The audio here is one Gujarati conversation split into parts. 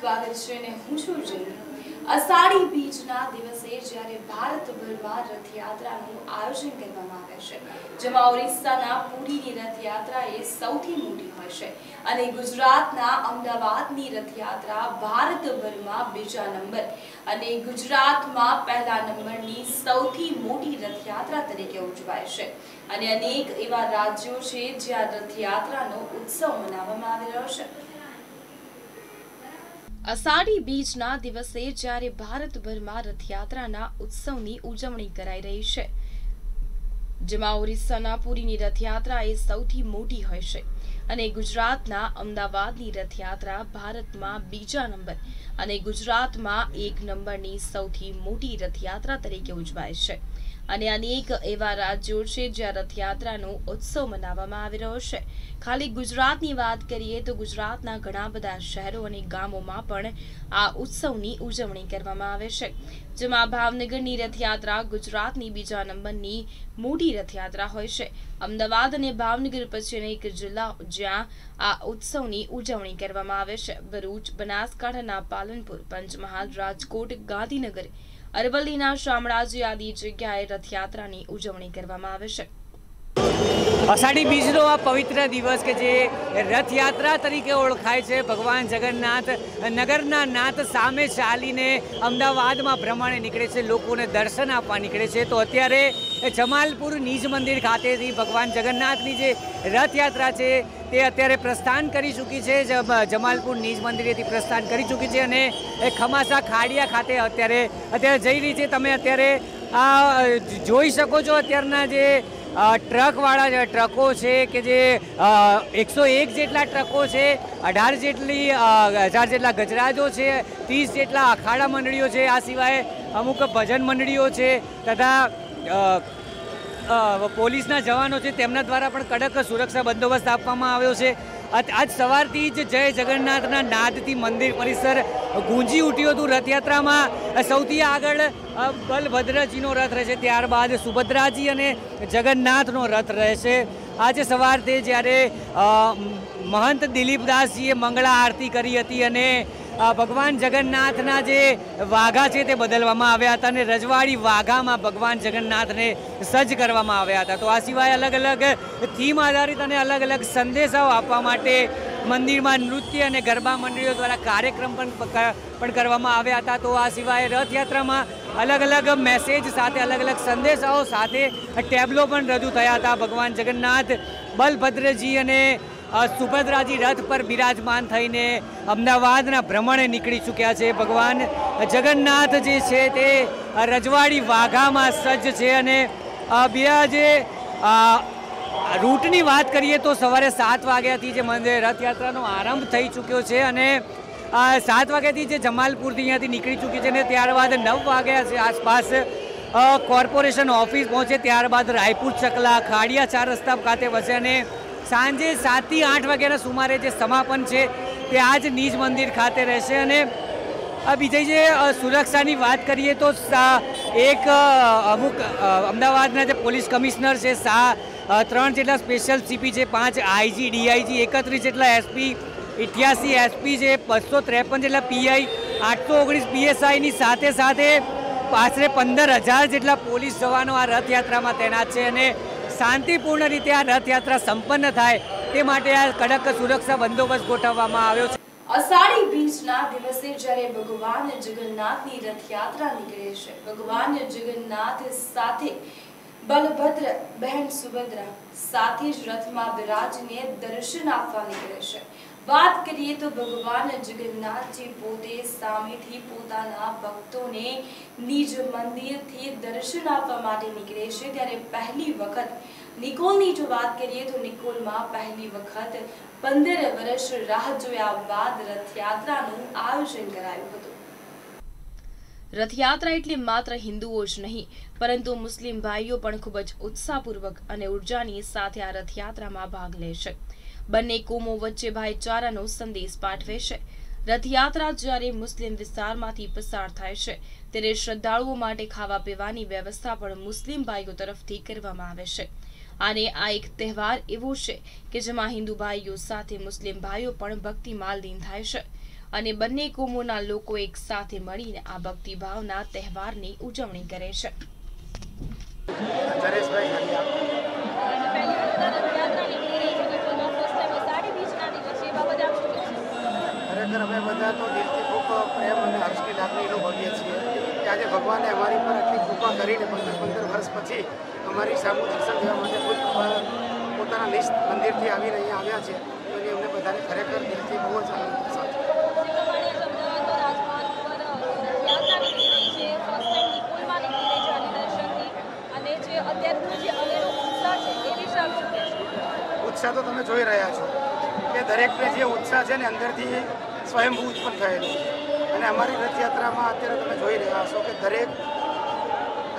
સ્વાગત છે ને હું છું જય અષાઢી બીજના દિવસે જ્યારે ભારતભરમાં રથયાત્રાનું આયોજન કરવામાં આવે છે, જેમાં ઓરિસ્સાના પુરીની રથયાત્રા એ સૌથી મોટી હોય છે અને ગુજરાતના અમદાવાદની રથયાત્રા ભારતભરમાં બીજા નંબર અને ગુજરાતમાં પહેલા નંબરની સૌથી મોટી રથયાત્રા તરીકે ઉજવાય છે. અને અનેક એવા રાજ્યો છે જ્યાં રથયાત્રાનો ઉત્સવ મનાવવામાં આવી રહ્યો છે. અષાઢી બીજના દિવસે જ્યારે ભારતભરમાં રથયાત્રાના ઉત્સવની ઉજવણી કરાઈ રહી છે, જેમાં ઓરિસ્સાના પુરીની રથયાત્રા એ સૌથી મોટી હોય છે અને ગુજરાતના અમદાવાદની રથયાત્રા ભારતમાં બીજા નંબર અને ગુજરાતમાં એક નંબરની સૌથી મોટી રથયાત્રા તરીકે ઉજવાય છે. અને અનેક એવા રાજ્યો છે જ્યાં રથયાત્રાનો ઉત્સવ મનાવવામાં આવી રહ્યો છે. ખાલી ગુજરાતની વાત કરીએ તો ગુજરાતના ઘણા બધા શહેરો અને ગામોમાં પણ આ ઉત્સવની ઉજવણી કરવામાં આવે છે. જેમાં ભાવનગરની રથયાત્રા, ગુજરાતની બીજા નંબરની મોટી રથયાત્રા હોય છે. અમદાવાદ અને ભાવનગર પછી એક જિલ્લા જ્યાં આ ઉત્સવની ઉજવણી કરવામાં આવે છે. ભરૂચ, બનાસકાંઠાના પાલનપુર, પંચમહાલ, રાજકોટ, ગાંધીનગર અરવલ્લીના શામળાજી આદિ જગ્યાએ રથયાત્રાની ઉજવણી કરવામાં આવે છે. અષાઢી બીજનો આ પવિત્ર દિવસ કે જે રથયાત્રા તરીકે ઓળખાય છે, ભગવાન જગન્નાથ નગરના નાથ સામે ચાલીને અમદાવાદમાં ભ્રમણે નીકળે છે, લોકોને દર્શન આપવા નીકળે છે. તો અત્યારે જમાલપુર નિજ મંદિર ખાતેથી ભગવાન જગન્નાથની જે રથયાત્રા છે તે અત્યારે પ્રસ્થાન કરી ચૂકી છે. જમ- જમાલપુર નિજ મંદિરેથી પ્રસ્થાન કરી ચૂકી છે અને એ ખમાસા ખાડિયા ખાતે અત્યારે અત્યારે જઈ રહી છે. તમે અત્યારે આ જોઈ શકો છો અત્યારના જે ટ્રકવાળા ટ્રકો છે કે જે એકસો એક જેટલા ટ્રકો છે, અઢાર જેટલી હજાર જેટલા ગજરાજો છે, ત્રીસ જેટલા અખાડા મંડળીઓ છે. આ સિવાય અમુક ભજન મંડળીઓ છે તથા પોલીસના જવાનો છે, તેમના દ્વારા પણ કડક સુરક્ષા બંદોબસ્ત આપવામાં આવ્યો છે. આજ સવારથી જ જય જગન્નાથના નાદથી મંદિર પરિસર ગુંજી ઉઠ્યું હતું રથયાત્રામાં. સૌથી આગળ બલભદ્રજીનો રથ રહેશે, ત્યારબાદ સુભદ્રાજી અને જગન્નાથનો રથ રહેશે. આજે સવારથી જ્યારે મહંત દિલીપદાસજીએ મંગળા આરતી કરી હતી અને ભગવાન જગન્નાથના જે વાઘા છે તે બદલવામાં આવ્યા હતા અને રજવાડી વાઘામાં ભગવાન જગન્નાથને સજ્જ કરવામાં આવ્યા હતા. તો આ સિવાય અલગ અલગ થીમ આધારિત અને અલગ અલગ સંદેશાઓ આપવા માટે મંદિરમાં નૃત્ય અને ગરબા મંડળીઓ દ્વારા કાર્યક્રમ પણ પણ કરવામાં આવ્યા હતા. તો આ સિવાય રથયાત્રામાં અલગ અલગ મેસેજ સાથે અલગ અલગ સંદેશાઓ સાથે ટેબ્લો પણ રજૂ થયા હતા. ભગવાન જગન્નાથ, બલભદ્રજી અને સુભદ્રાજી રથ પર બિરાજમાન થઈને અમદાવાદના ભ્રમણે નીકળી ચૂક્યા છે. ભગવાન જગન્નાથ જે છે તે રજવાડી વાઘામાં સજ્જ છે અને બીજા જે રૂટની વાત કરીએ તો સવારે સાત વાગ્યાથી જે મંદિર રથયાત્રાનો આરંભ થઈ ચૂક્યો છે અને સાત વાગ્યાથી જે જમાલપુરથી અહીંયાથી નીકળી ચૂકી છે અને ત્યારબાદ નવ વાગ્યા છે આસપાસ કોર્પોરેશન ઓફિસ પહોંચે. ત્યારબાદ રાયપુર ચકલા, ખાડિયા ચાર રસ્તા ખાતે વસે અને સાંજે સાતથી આઠ વાગ્યાના સુમારે જે સમાપન છે તે આ જ નિજ મંદિર ખાતે રહેશે. અને આ બીજી જે સુરક્ષાની વાત કરીએ તો એક અમુક અમદાવાદના જે પોલીસ કમિશનર છે, સા ત્રણ જેટલા સ્પેશિયલ સીપી છે, પાંચ આઈજી ડીઆઈજી એકત્રીસ જેટલા એસપી, ઇઠ્યાસી એસપી છે, બસો ત્રેપન જેટલા પીઆઈ આઠસો ઓગણીસ પીએસઆઈની સાથે સાથે આશરે પંદર હજાર જેટલા પોલીસ જવાનો આ રથયાત્રામાં તૈનાત છે. અને શાંતિપૂર્ણ રીતે આ રથયાત્રા સંપન્ન થાય તે માટે આ કડક સુરક્ષા બંદોબસ્ત ગોઠવવામાં આવ્યો છે. અષાઢી બીજના દિવસે જ્યારે ભગવાન જગન્નાથની રથયાત્રા નીકળે છે, ભગવાન જગન્નાથ સાથે બલભદ્ર, બહેન સુભદ્રા સાથે જ રથમાં બિરાજીને દર્શન આપવા નીકળે છે. વાત કરીએ તો ભગવાન જગન્નાથજી પોતે સામેથી પોતાના ભક્તોને નિજ મંદિરથી દર્શન આપવા માટે નીકળે છે. ત્યારે પહેલી વખત નિકોલની જો વાત કરીએ તો નિકોલમાં પહેલી વખત પંદર વર્ષ રાહ જોયા બાદ રથયાત્રાનું આયોજન કરાયું હતું. રથયાત્રા એટલે માત્ર હિન્દુઓ જ નહીં, પરંતુ મુસ્લિમ ભાઈઓ પણ ખૂબ જ ઉત્સાહપૂર્વક અને ઉર્જાની સાથે આ રથયાત્રામાં ભાગ લે છે. બંને કોમો વચ્ચે ભાઈચારાનો સંદેશ પાઠવે છે. રથયાત્રા જ્યારે મુસ્લિમ વિસ્તારમાંથી પસાર થાય છે, ત્યારે શ્રદ્ધાળુઓ માટે ખાવા પીવાની વ્યવસ્થા પણ મુસ્લિમ ભાઈઓ તરફથી કરવામાં આવે છે. અને આ એક તહેવાર એવો છે કે જેમાં હિન્દુ ભાઈઓ સાથે મુસ્લિમ ભાઈઓ પણ ભક્તિમાં લીન થાય છે અને બંને કોમોના લોકો એક સાથે મળીને આ ભક્તિભાવના તહેવારની ઉજવણી કરે છે. ખરેખર અમે બધા તો દિલથી ખૂબ પ્રેમ અને હર્ષની લાગણી અનુભવીએ છીએ કે આજે ભગવાને અમારી પર આટલી કૃપા કરીને પંદર પંદર વર્ષ પછી અમારી સામુ દર્શન દેવા માટે ખુદ પોતાના નિષ્ઠ મંદિરથી આવીને અહીંયા આવ્યા છે. તો એની અમને બધાને ખરેખર દિલથી બહુ જ આનંદ થશે ઉત્સાહ તો તમે જોઈ રહ્યા છો કે દરેકને જે ઉત્સાહ છે ને અંદરથી સ્વયંભૂ ઉત્પન્ન થયેલું અને અમારી રથયાત્રામાં અત્યારે તમે જોઈ રહ્યા છો કે દરેક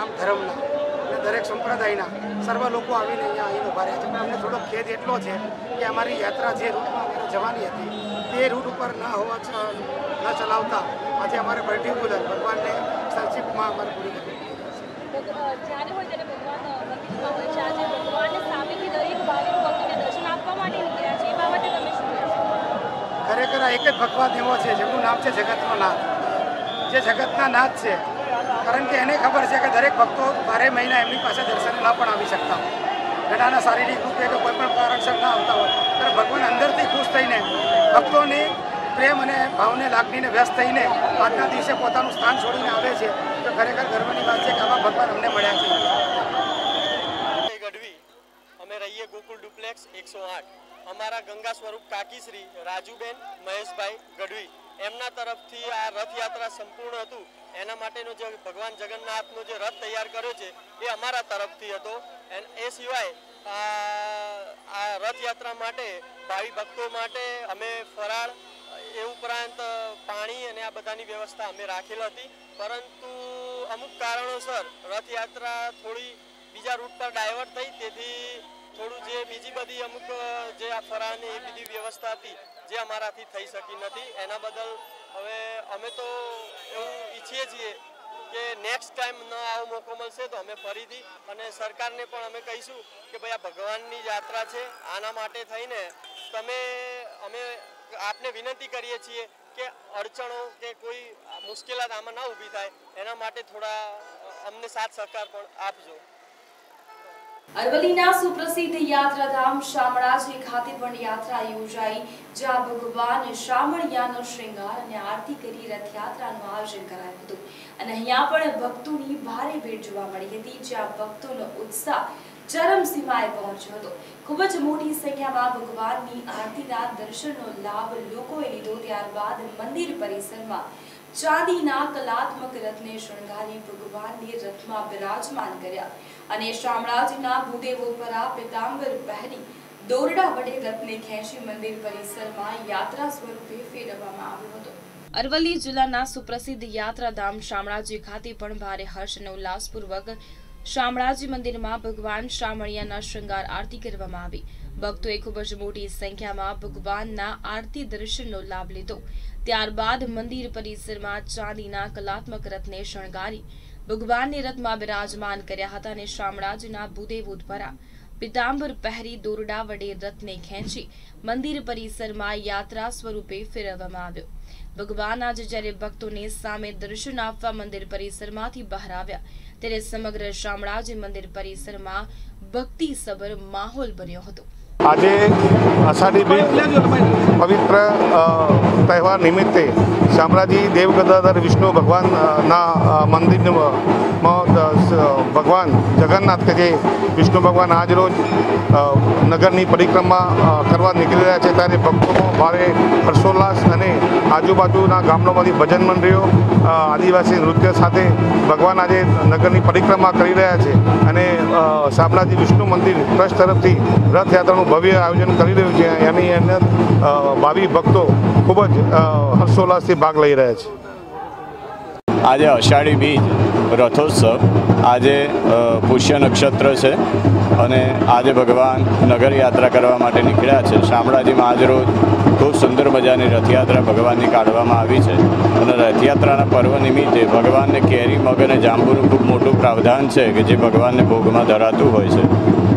આમ ધર્મના અને દરેક સંપ્રદાયના સર્વ લોકો આવીને અહીંયા અહીં ઊભા રહ્યા છે. પણ અમને થોડો ખેદ એટલો છે કે અમારી યાત્રા જે રૂટમાં અમારે જવાની હતી, તે રૂટ ઉપર ન હોવા ન ચલાવતા આજે અમારે પર્ટિક્યુલર ભગવાનને સંક્ષિપ્તમાં અમારે પૂરી કરવી જ્યારે છે દર્શન આપવા માટે ખરેખર આ એક જ ભગવાન એવો છે જેમનું નામ છે જગતનો નાથ. જે જગતના નાથ છે. કારણ કે એને ખબર છે કે દરેક ભક્તો બારે મહિના એમની પાસે દર્શન ન પણ આવી શકતા ઘણાના શારીરિક રૂપે કે કોઈ પણ કારણસર ના આવતા હોય. ત્યારે ભગવાન અંદરથી ખુશ થઈને ભક્તોની પ્રેમ અને ભાવને લાગણીને વ્યસ્ત થઈને આજના દિવસે પોતાનું સ્થાન છોડીને આવે છે. તો ખરેખર ગર્વની વાત છે કે આવા ભગવાન અમને મળ્યા છે. ગઢવી. અમે રહીએ ગોકુલ ડુપ્લેક્સ એકસો આઠ. અમારા ગંગા સ્વરૂપ કાકીશ્રી, રાજુબેન, મહેશભાઈ ગઢવી, એમના તરફથી આ રથયાત્રા સંપૂર્ણ હતું. એના માટેનો જે ભગવાન જગન્નાથનો જે રથ તૈયાર કર્યો છે, એ અમારા તરફથી હતો. એ સિવાય, આ રથયાત્રા માટે, ભાવિ ભક્તો માટે અમે ફરાળ, એ ઉપરાંત પાણી અને આ બધાની વ્યવસ્થા અમે રાખેલ હતી. પરંતુ અમુક કારણોસર રથયાત્રા થોડી બીજા રૂટ પર ડાયવર્ટ થઈ. તેથી થોડું જે બીજી બધી અમુક જે આ ફરાળની એ બીજી વ્યવસ્થા હતી, જે અમારાથી થઈ શકી નથી. એના બદલ હવે અમે તો એવું ઈચ્છીએ છીએ કે નેક્સ્ટ ટાઈમ ન આવો મોકો મળશે તો અમે ફરીથી, અને સરકારને પણ અમે કહીશું કે ભાઈ આ ભગવાનની યાત્રા છે, આના માટે થઈને તમે, અમે આપને વિનંતી કરીએ છીએ કે અડચણો કે કોઈ મુશ્કેલાત આમાં ના ઊભી થાય. એના માટે થોડા અમને સાથ સહકાર પણ આપજો. અરવલ્લીના સુપ્રસિદ્ધ યાત્રાધામ શામળાજી ખાતે પણ યાત્રા યોજાઈ, જ્યાં ભગવાન શામળિયાનો શ્રૃંગાર અને આરતી કરી રથયાત્રાનું આયોજન કરાયું હતું. અને અહીંયા પણ ભક્તોની ભારે ભીડ જોવા મળી હતી, જ્યાં ભક્તોનો ઉત્સાહ ચરમસીમાએ પહોંચ્યો હતો. ખૂબ જ મોટી સંખ્યામાં ભગવાનની આરતીના દર્શનનો લાભ લોકોએ લીધો, ત્યારબાદ મંદિર પરિસરમાં ચાંદીના કલાત્મક રત્ને શણગારી ભગવાનને રથમાં બિરાજમાન કર્યા અને શામળાજીના ભૂદેવો પરા પિતાંબર પહેરી દોરડા વડે રથને ખેંચી મંદિર પરિસરમાં યાત્રા સ્વરૂપે ફેરવવામાં આવ્યો હતો. અરવલ્લી જિલ્લાના સુપ્રસિદ્ધ યાત્રાધામ શામળાજી ખાતે પણ ભારે હર્ષ અને ઉલ્લાસપૂર્વક શામળાજી મંદિરમાં ભગવાન શામળિયાના શૃંગાર આરતી કરવામાં આવી. ભક્તોએ ખૂબ જ મોટી સંખ્યામાં ભગવાનના આરતી દર્શનનો લાભ લીધો. ત્યારબાદ મંદિર પરિસરમાં ચાંદીના કલાત્મક રથને શણગારી ભગવાનને રથમાં બિરાજમાન કર્યા હતા અને શામળાજીના ભૂદેવો દ્વારા પિતાંબર પહેરી દોરડા વડે રથને ખેંચી મંદિર પરિસરમાં યાત્રા સ્વરૂપે ફેરવવામાં આવ્યો. ભગવાન આજે જ્યારે ભક્તોને સામે દર્શન આપવા મંદિર પરિસરમાંથી બહાર આવ્યા, ત્યારે સમગ્ર શામળાજી મંદિર પરિસરમાં ભક્તિસભર માહોલ બન્યો હતો. આજે અષાઢી બીજ પવિત્ર તહેવાર નિમિત્તે શામળાજી દેવગદાધર વિષ્ણુ ભગવાનના મંદિરમાં ભગવાન જગન્નાથ કે જે વિષ્ણુ ભગવાન આજ રોજ નગરની પરિક્રમા કરવા નીકળી રહ્યા છે, ત્યારે ભક્તોમાં ભારે હર્ષોલ્લાસ અને આજુબાજુના ગામડામાંથી ભજન મંડળીઓ આદિવાસી નૃત્ય સાથે ભગવાન આજે નગરની પરિક્રમા કરી રહ્યા છે અને શામળાજી વિષ્ણુ મંદિર ટ્રસ્ટ તરફથી રથયાત્રાનું ભવ્ય આયોજન કરી રહ્યું છે, એની અંદર ભાવિ ભક્તો ખૂબ જ હર્ષોલ્લાસથી ભાગ લઈ રહ્યા છે. આજે અષાઢી બીજ. રથોત્સવ આજે પુષ્ય નક્ષત્ર છે અને આજે ભગવાન નગર યાત્રા કરવા માટે નીકળ્યા છે. શામળાજીમાં આજ ખૂબ સુંદર મજાની રથયાત્રા ભગવાનની કાઢવામાં આવી છે અને રથયાત્રાના પર્વ નિમિત્તે ભગવાનને કેરી, મગ અને જાંબુનું ખૂબ મોટું પ્રાવધાન છે કે જે ભગવાનને ભોગમાં ધરાતું હોય છે.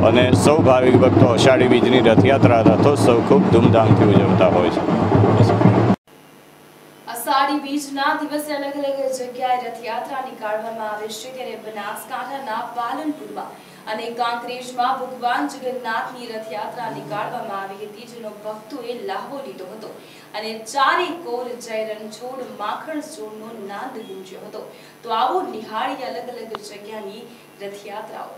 અને સૌ ભાવિક ભક્તો અષાઢી બીજની રથયાત્રા, રથોત્સવ ખૂબ ધૂમધામથી ઉજવતા હોય છે. અષાઢી બીજના દિવસે અલગ અલગ જગ્યાએ રથયાત્રા નીકાળવામાં આવે છે ત્યારે બનાસકાંઠાના પાલનપુરમાં અને કાંકરેજમાં ભગવાન જગન્નાથની રથયાત્રા નીકાળવામાં આવી હતી, જેનો ભક્તોએ લાહવો લીધો હતો અને ચારે કોર જય રણછોડ માખણ ચોરનો નાદ ગુંજ્યો હતો. તો આવો નિહાળી અલગ અલગ જગ્યાની રથયાત્રાઓ.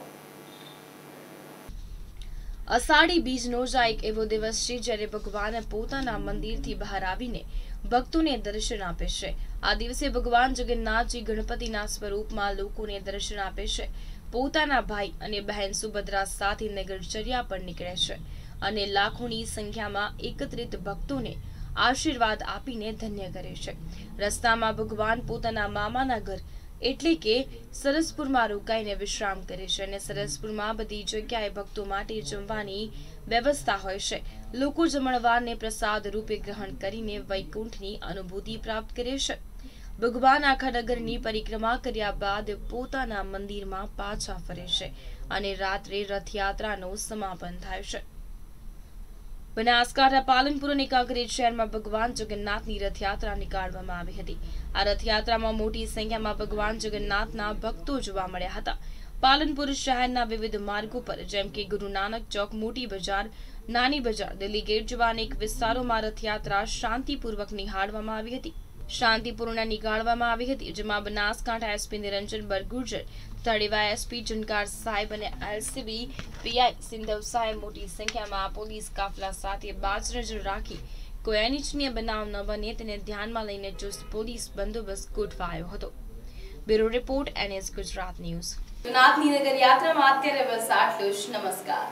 અષાઢી બીજનો જ એક એવો દિવસ છે જ્યારે ભગવાન પોતાના મંદિરથી બહાર આવીને ભક્તોને દર્શન આપે છે. આ દિવસે ભગવાન જગન્નાથજી ગણપતિના સ્વરૂપમાં લોકોને દર્શન આપે છે. પોતાના ભાઈ અને બહેન સુભદ્રા સાથે નગરચર્યા પર નીકળે છે અને લાખોની સંખ્યામાં એકત્રિત ભક્તોને આશીર્વાદ આપીને ધન્ય કરે છે. રસ્તામાં ભગવાન પોતાના મામાના ઘર એટલે કે સરસપુરમાં રોકાઈને વિશ્રામ કરે છે અને સરસપુરમાં બધી જગ્યાએ ભક્તો માટે જમવાની વ્યવસ્થા હોય છે. લોકો જમણવારને પ્રસાદ રૂપે ગ્રહણ કરીને વૈકુંઠની અનુભૂતિ પ્રાપ્ત કરે છે. ભગવાન આખા નગરની પરિક્રમા કર્યા બાદ પોતાના મંદિરમાં પાછા ફરે છે અને રાત્રે રથયાત્રાનું સમાપન થાય છે. બનાસકાંઠા પાલનપુર અને કાંકરેજ શહેરમાં ભગવાન જગન્નાથની રથયાત્રા નીકાળવામાં આવી હતી. આ રથયાત્રામાં મોટી સંખ્યામાં ભગવાન જગન્નાથના ભક્તો જોવા મળ્યા હતા. પાલનપુર શહેરના વિવિધ માર્ગો પર, જેમ કે ગુરુ નાનક ચોક, મોટી બજાર, નાની બજાર, દિલ્હી ગેટ જેવા અનેક વિસ્તારોમાં રથયાત્રા શાંતિપૂર્વક નિહાળવામાં આવી હતી. શાંતિપૂર્ણ નીકાળવામાં આવી હતી, જેમાં બનાસકાંઠા એસપી નિરંજન બરગુજર તળેવા એસપી જનકાર સાહેબ અને એલસીબી પીઆઈ સિંધવ સાહેબ મોટી સંખ્યામાં પોલીસ કાફલા સાથે બાજ નજર રાખી કોઈ અનિચ્છનીય બનાવ ન બને તેને ધ્યાનમાં લઈને ચુસ્ત પોલીસ બંદોબસ્ત ગોઠવાયો હતો. Bureau report NS Gujarat news. જુનાથ નીનગર યાત્રામાં અત્યારે બસ આટલું જ. નમસ્કાર.